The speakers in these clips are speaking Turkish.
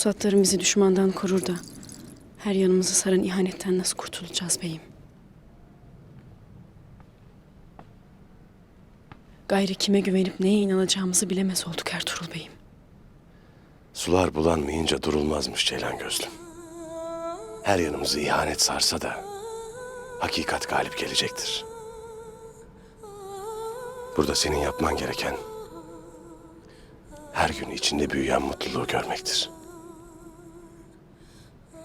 Pusatların düşmandan korur da her yanımızı saran ihanetten nasıl kurtulacağız beyim? Gayrı kime güvenip neye inanacağımızı bilemez olduk Ertuğrul beyim. Sular bulanmayınca durulmazmış Ceylan Gözlüm. Her yanımızı ihanet sarsa da hakikat galip gelecektir. Burada senin yapman gereken her gün içinde büyüyen mutluluğu görmektir.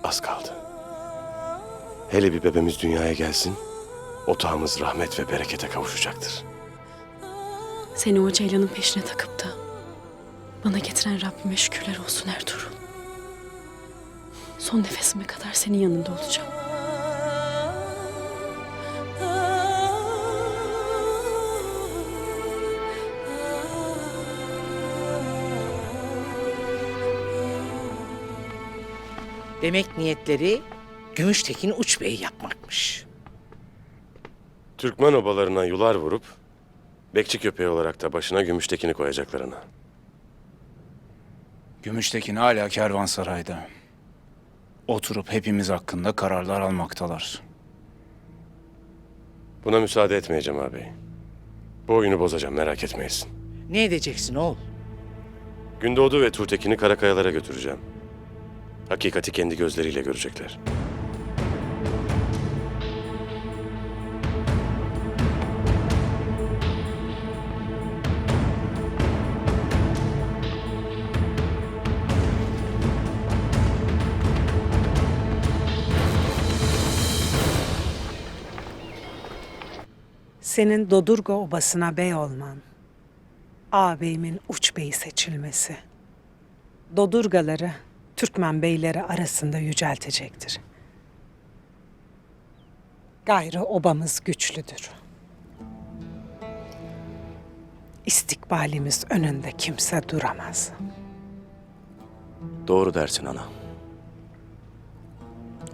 Az kaldı. Hele bir bebeğimiz dünyaya gelsin, otağımız rahmet ve berekete kavuşacaktır. Seni o ceylanın peşine takıp da bana getiren Rabbime şükürler olsun Ertuğrul. Son nefesime kadar senin yanında olacağım. Demek niyetleri Gümüştekin Uç Bey yapmakmış. Türkmen obalarına yular vurup bekçi köpeği olarak da başına Gümüştekin'i koyacaklarına. Gümüştekin hala kervansarayda. Oturup hepimiz hakkında kararlar almaktalar. Buna müsaade etmeyeceğim ağabey. Bu oyunu bozacağım merak etmeyesin. Ne edeceksin oğul? Gündoğdu ve Turtekin'i Karakayalara götüreceğim. Hakikati kendi gözleriyle görecekler. Senin Dodurga obasına bey olman, ağabeyimin uç beyi seçilmesi, Dodurgaları Türkmen beyleri arasında yüceltecektir. Gayrı obamız güçlüdür. İstikbalimiz önünde kimse duramaz. Doğru dersin ana.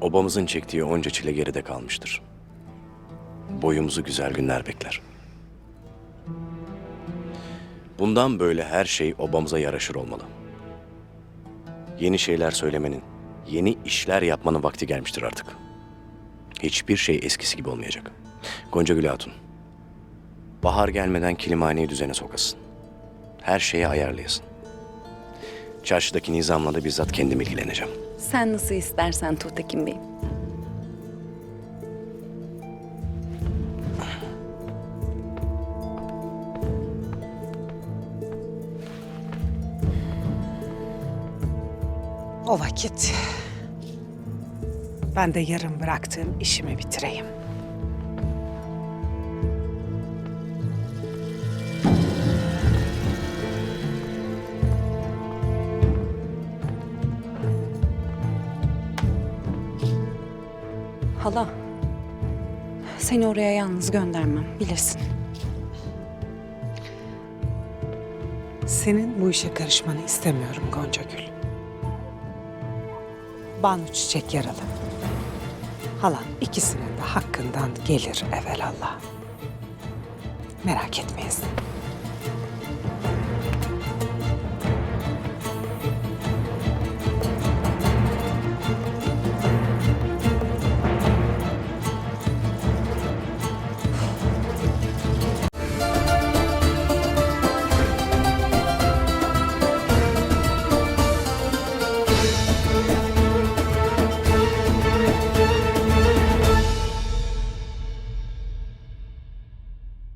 Obamızın çektiği onca çile geride kalmıştır. Boyumuzu güzel günler bekler. Bundan böyle her şey obamıza yaraşır olmalı. Yeni şeyler söylemenin, yeni işler yapmanın vakti gelmiştir artık. Hiçbir şey eskisi gibi olmayacak. Gonca Gül Hatun, bahar gelmeden kilimhaneyi düzene sokasın. Her şeye ayarlayasın. Çarşıdaki nizamla da bizzat kendim ilgileneceğim. Sen nasıl istersen Tuğtekin Bey. O vakit ben de yarım bıraktığım işimi bitireyim. Hala. Seni oraya yalnız göndermem bilirsin. Senin bu işe karışmanı istemiyorum Gonca Gül. Banu Çiçek yaralı. Halan ikisinin de hakkından gelir evelallah. Merak etmeyesin.